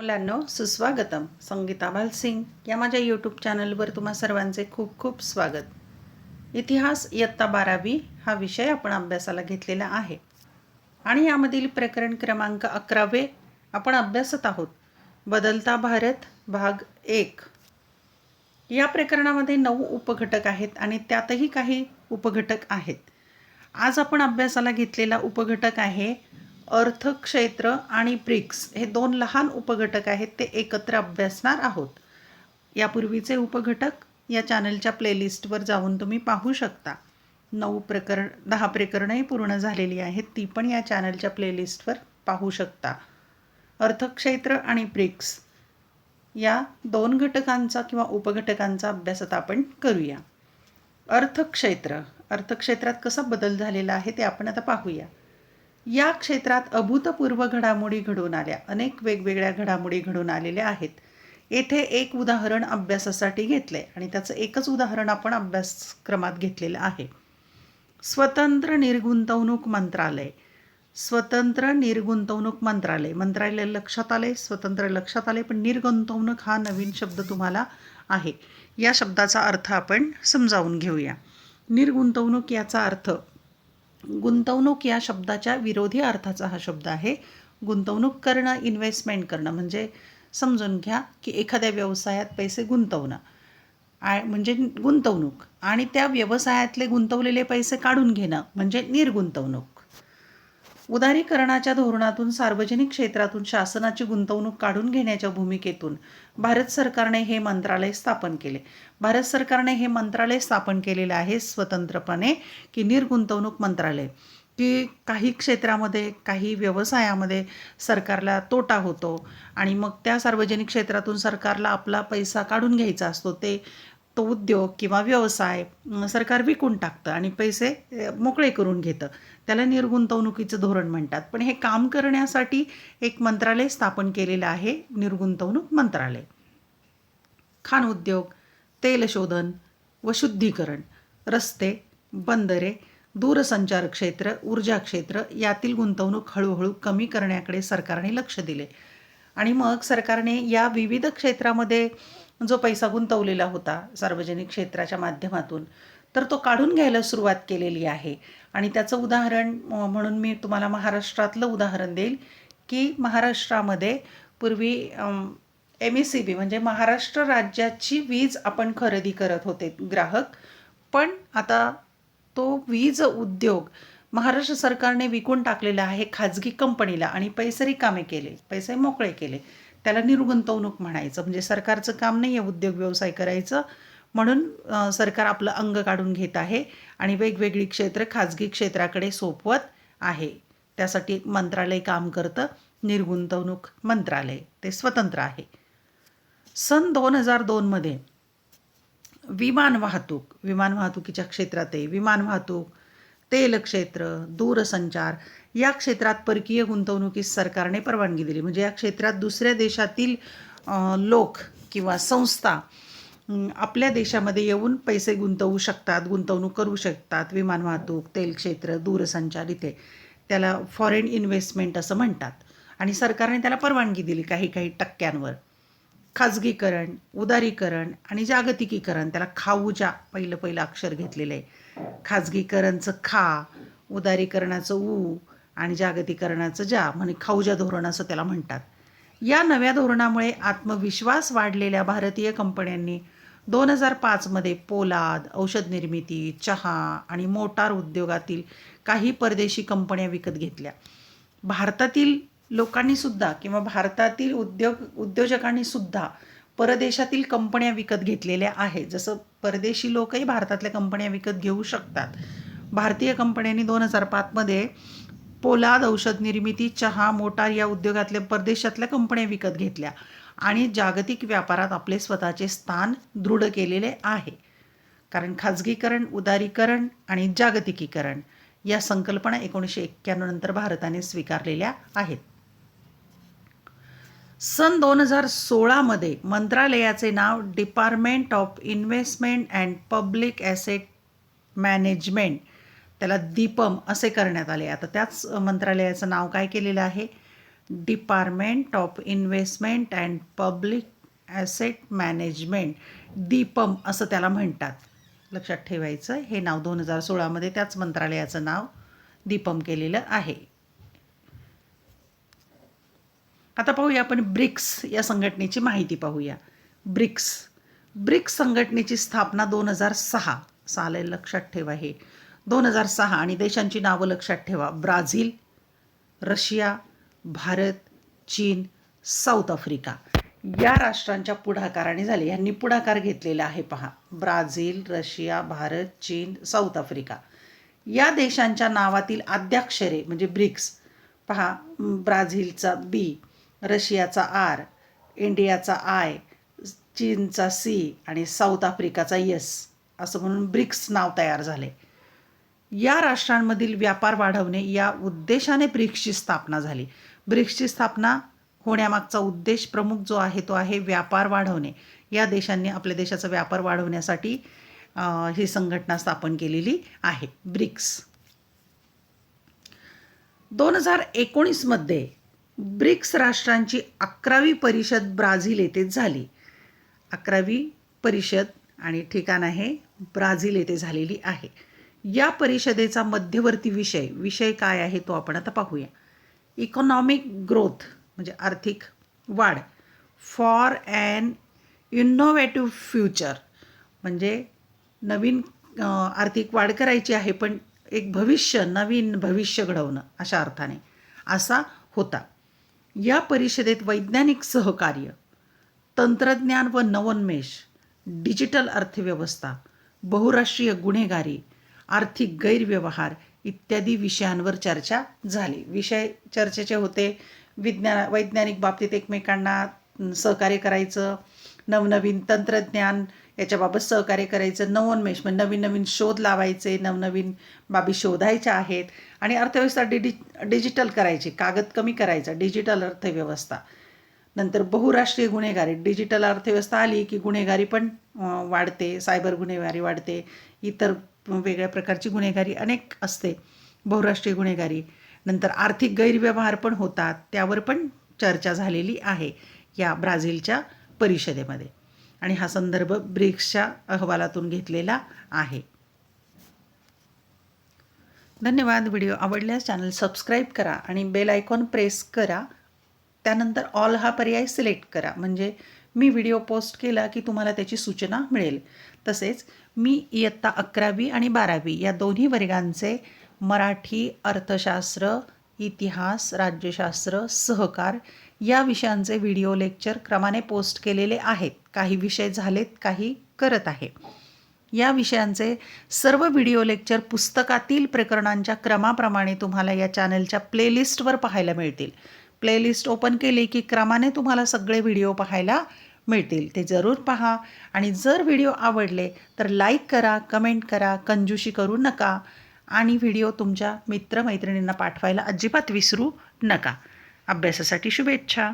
मुलांनो सुस्वागतम. संगीता बालसिंग या माझ्या यूट्यूब चॅनलवर तुम्हा सर्वांचे खूप खूप स्वागत. इतिहास इयत्ता बारावी हा विषय आपण अभ्यासाला घेतलेला आहे. आणि यामधील प्रकरण क्रमांक अकरावे आपण अभ्यासत आहोत. बदलता भारत भाग एक. या प्रकरणामध्ये नऊ उपघटक आहेत आणि त्यातही काही उपघटक आहेत. आज आपण अभ्यासाला घेतलेला उपघटक आहे अर्थक्षेत्र आणि ब्रिक्स हे दोन लहान उपघटक आहेत ते एकत्र अभ्यासणार आहोत. यापूर्वीचे उपघटक या चॅनलच्या प्लेलिस्टवर जाऊन तुम्ही पाहू शकता. नऊ प्रकरण दहा प्रकरणंही पूर्ण झालेली आहेत ती पण या चॅनलच्या प्लेलिस्टवर पाहू शकता. अर्थक्षेत्र आणि ब्रिक्स या दोन घटकांचा किंवा उपघटकांचा अभ्यास आता आपण करूया. अर्थक्षेत्र अर्थक्षेत्रात कसा बदल झालेला आहे ते आपण आता पाहूया. या क्षेत्रात अभूतपूर्व घडामोडी घडून आल्या. अनेक वेगवेगळ्या घडामोडी घडून आलेल्या आहेत. येथे एक उदाहरण अभ्यासासाठी घेतलंय आणि त्याचं एकच उदाहरण आपण अभ्यासक्रमात घेतलेलं आहे. स्वतंत्र निर्गुंतवणूक मंत्रालय. स्वतंत्र निर्गुंतवणूक मंत्रालय. मंत्रालय लक्षात आले स्वतंत्र लक्षात आले पण निर्गुंतवणूक हा नवीन शब्द तुम्हाला आहे. या शब्दाचा अर्थ आपण समजावून घेऊया. निर्गुंतवणूक याचा अर्थ गुंतवणूक या शब्दाच्या विरोधी अर्थाचा हा शब्द आहे. गुंतवणूक करणं इन्व्हेस्टमेंट करणं म्हणजे समजून घ्या की एखाद्या व्यवसायात पैसे गुंतवणं. आ म्हणजे गुंतवणूक आणि त्या व्यवसायातले गुंतवलेले पैसे काढून घेणं म्हणजे निर्गुंतवणूक. उदारीकरणाच्या धोरणातून सार्वजनिक क्षेत्रातून शासनाची गुंतवणूक काढून घेण्याच्या भूमिकेतून भारत सरकारने हे मंत्रालय स्थापन केले. भारत सरकारने हे मंत्रालय स्थापन केलेलं आहे स्वतंत्रपणे की निर्गुंतवणूक मंत्रालय की काही क्षेत्रामध्ये काही व्यवसायामध्ये सरकारला तोटा होतो आणि मग त्या सार्वजनिक क्षेत्रातून सरकारला आपला पैसा काढून घ्यायचा असतो. ते तो उद्योग किंवा व्यवसाय सरकार विकून टाकतं आणि पैसे मोकळे करून घेतं. त्याला निर्गुंतवणुकीचं धोरण म्हणतात. पण हे काम करण्यासाठी एक मंत्रालय स्थापन केलेलं आहे निर्गुंतवणूक मंत्रालय. खाण उद्योग तेलशोधन व शुद्धीकरण रस्ते बंदरे दूरसंचार क्षेत्र ऊर्जा क्षेत्र यातील गुंतवणूक हळूहळू कमी करण्याकडे सरकारने लक्ष दिले. आणि मग सरकारने या विविध क्षेत्रामध्ये जो पैसा गुंतवलेला होता सार्वजनिक क्षेत्राच्या माध्यमातून तर तो काढून घ्यायला सुरुवात केलेली आहे. आणि त्याचं उदाहरण म्हणून मी तुम्हाला महाराष्ट्रातलं उदाहरण देईल की महाराष्ट्रामध्ये पूर्वी एम एस सी बी म्हणजे महाराष्ट्र राज्याची वीज आपण खरेदी करत होते ग्राहक पण आता तो वीज उद्योग महाराष्ट्र सरकारने विकून टाकलेला आहे खाजगी कंपनीला आणि पैसे रिकामे केले पैसे मोकळे केले. त्याला निर्गुंतवणूक म्हणायचं. म्हणजे सरकारचं काम नाही आहे उद्योग व्यवसाय करायचं. म्हणून सरकार आपलं अंग काढून घेत आहे आणि वेगवेगळी क्षेत्र खाजगी क्षेत्राकडे सोपवत आहे. त्यासाठी मंत्रालय काम करतं. निर्गुंतवणूक मंत्रालय. ते स्वतंत्र आहे. सन दोन हजार दोनमध्ये विमान वाहतूक विमान वाहतुकीच्या क्षेत्रात आहे. विमान वाहतूक तेल क्षेत्र दूरसंचार या क्षेत्रात परकीय गुंतवणुकीस सरकारने परवानगी दिली. म्हणजे या क्षेत्रात दुसऱ्या देशातील लोक किंवा संस्था आपल्या देशामध्ये येऊन पैसे गुंतवू शकतात गुंतवणूक करू शकतात. विमान वाहतूक तेल क्षेत्र दूरसंचार इथे. त्याला फॉरेन इन्व्हेस्टमेंट असं म्हणतात. आणि सरकारने त्याला परवानगी दिली काही काही टक्क्यांवर. खाजगीकरण उदारीकरण आणि जागतिकीकरण. त्याला खाऊजा पहिलं पहिलं अक्षर घेतलेलं आहे. खाजगीकरणचं खा उदारीकरणाचं ऊ आणि जागतिकरणाचं जा म्हणजे खाऊजा धोरण असं त्याला म्हणतात. या नव्या धोरणामुळे आत्मविश्वास वाढलेल्या भारतीय कंपन्यांनी दोन हजार पाचमध्ये पोलाद औषध निर्मिती चहा आणि मोटार उद्योगातील काही परदेशी कंपन्या विकत घेतल्या. भारतातील लोकांनीसुद्धा किंवा भारतातील उद्योग उद्योजकांनीसुद्धा परदेशातील कंपन्या विकत घेतलेल्या आहेत. जसं परदेशी लोकही भारतातल्या कंपन्या विकत घेऊ शकतात. भारतीय कंपन्यांनी दोन हजार पाचमध्ये पोलाद औषध निर्मिती चहा मोटार या उद्योगातल्या परदेशातल्या कंपन्या विकत घेतल्या आणि जागतिक व्यापारात आपले स्वतःचे स्थान दृढ केलेले आहे. कारण खाजगीकरण उदारीकरण आणि जागतिकीकरण या संकल्पना एकोणीसशे एक्क्याण्णव नंतर भारताने स्वीकारलेल्या आहेत. सन दोन हजार सोळामध्ये मंत्रालयाचे नाव department of investment and public asset management त्याला दीपम असे करण्यात आले. आता त्याच मंत्रालयाचं नाव काय केलेलं आहे? Department of investment and public asset management DIPAM असं त्याला म्हणतात. लक्षात ठेवायचं हे नाव दोन हजार सोळामध्ये त्याच मंत्रालयाचं नाव दीपम केलेलं आहे. आता पाहूया आपण ब्रिक्स या संघटनेची माहिती पाहूया. ब्रिक्स. ब्रिक्स संघटनेची स्थापना दोन हजार सहा. साले लक्षात ठेवा हे. दोन हजार सहा आणि देशांची नावं लक्षात ठेवा. ब्राझील रशिया भारत चीन साऊथ आफ्रिका. या राष्ट्रांच्या पुढाकाराने झाले. यांनी पुढाकार घेतलेला आहे पहा. ब्राझील रशिया भारत चीन साऊथ आफ्रिका. या देशांच्या नावातील आद्याक्षरे म्हणजे ब्रिक्स. पहा ब्राझीलचा बी रशियाचा आर इंडियाचा आय चीनचा सी आणि साऊथ आफ्रिकाचा यस असं म्हणून ब्रिक्स नाव तयार झाले. या राष्ट्रांमधील व्यापार वाढवणे या उद्देशाने ब्रिक्सची स्थापना झाली. ब्रिक्सची स्थापना होण्यामागचा उद्देश प्रमुख जो आहे तो आहे व्यापार वाढवणे. या देशांनी आपल्या देशाचा व्यापार वाढवण्यासाठी ही संघटना स्थापन केलेली आहे ब्रिक्स. दोन हजार एकोणीसमध्ये ब्रिक्स राष्ट्रांची अकरावी परिषद ब्राझील येथेच झाली. अकरावी परिषद आणि ठिकाण आहे ब्राझील येथे झालेली आहे. या परिषदेचा मध्यवर्ती विषय विषय काय आहे तो आपण आता पाहूया. इकॉनॉमिक ग्रोथ म्हणजे आर्थिक वाढ. फॉर अॅन इनोव्हेटिव्ह फ्युचर म्हणजे नवीन आर्थिक वाढ करायची आहे पण एक भविष्य नवीन भविष्य घडवणं अशा अर्थाने. असा होता. या परिषदेत वैज्ञानिक सहकार्य तंत्रज्ञान व नवोन्मेष डिजिटल अर्थव्यवस्था बहुराष्ट्रीय गुन्हेगारी आर्थिक गैरव्यवहार इत्यादी विषयांवर चर्चा झाली. विषय चर्चेचे होते विज्ञान वैज्ञानिक बाबतीत एकमेकांना सहकार्य करायचं नवनवीन तंत्रज्ञान याच्याबाबत सहकार्य करायचं नवोन्मेष म्हणजे नवीन नवीन शोध लावायचे नवनवीन बाबी शोधायच्या आहेत आणि अर्थव्यवस्था डिजि डिजिटल करायची कागद कमी करायचा डिजिटल अर्थव्यवस्था. नंतर बहुराष्ट्रीय गुन्हेगारी डिजिटल अर्थव्यवस्था आली की गुन्हेगारी पण वाढते सायबर गुन्हेगारी वाढते इतर वेगळ्या प्रकारची गुन्हेगारी अनेक असते. बहुराष्ट्रीय गुन्हेगारी. नंतर आर्थिक गैरव्यवहार पण होतात. त्यावर पण चर्चा झालेली आहे या ब्राझीलच्या परिषदेमध्ये. आणि हा संदर्भ ब्रिक्सच्या अहवालातून घेतलेला आहे. धन्यवाद. व्हिडिओ आवडल्यास चॅनल सबस्क्राईब करा आणि बेल आयकॉन प्रेस करा. त्यानंतर ऑल हा पर्याय सिलेक्ट करा. म्हणजे मी व्हिडिओ पोस्ट केला की तुम्हाला त्याची सूचना मिळेल. तसेच मी इयत्ता अकरावी आणि बारावी या दोन्ही वर्गांचे मराठी अर्थशास्त्र इतिहास राज्यशास्त्र सहकार या विषयांचे व्हिडिओ लेक्चर क्रमाने पोस्ट केलेले आहेत. काही विषय झालेत काही करत आहे. या विषयांचे सर्व व्हिडिओ लेक्चर पुस्तकातील प्रकरणांच्या क्रमाप्रमाणे तुम्हाला या चॅनलच्या प्लेलिस्टवर पाहायला मिळतील. प्लेलिस्ट ओपन केली की क्रमाने तुम्हाला सगळे व्हिडिओ पाहायला मिळतील. ते जरूर पहा. आणि जर व्हिडिओ आवडले तर लाईक करा कमेंट करा कंजूशी करू नका आणि व्हिडिओ तुमच्या मित्रमैत्रिणींना पाठवायला अजिबात विसरू नका. अभ्यासासाठी शुभेच्छा.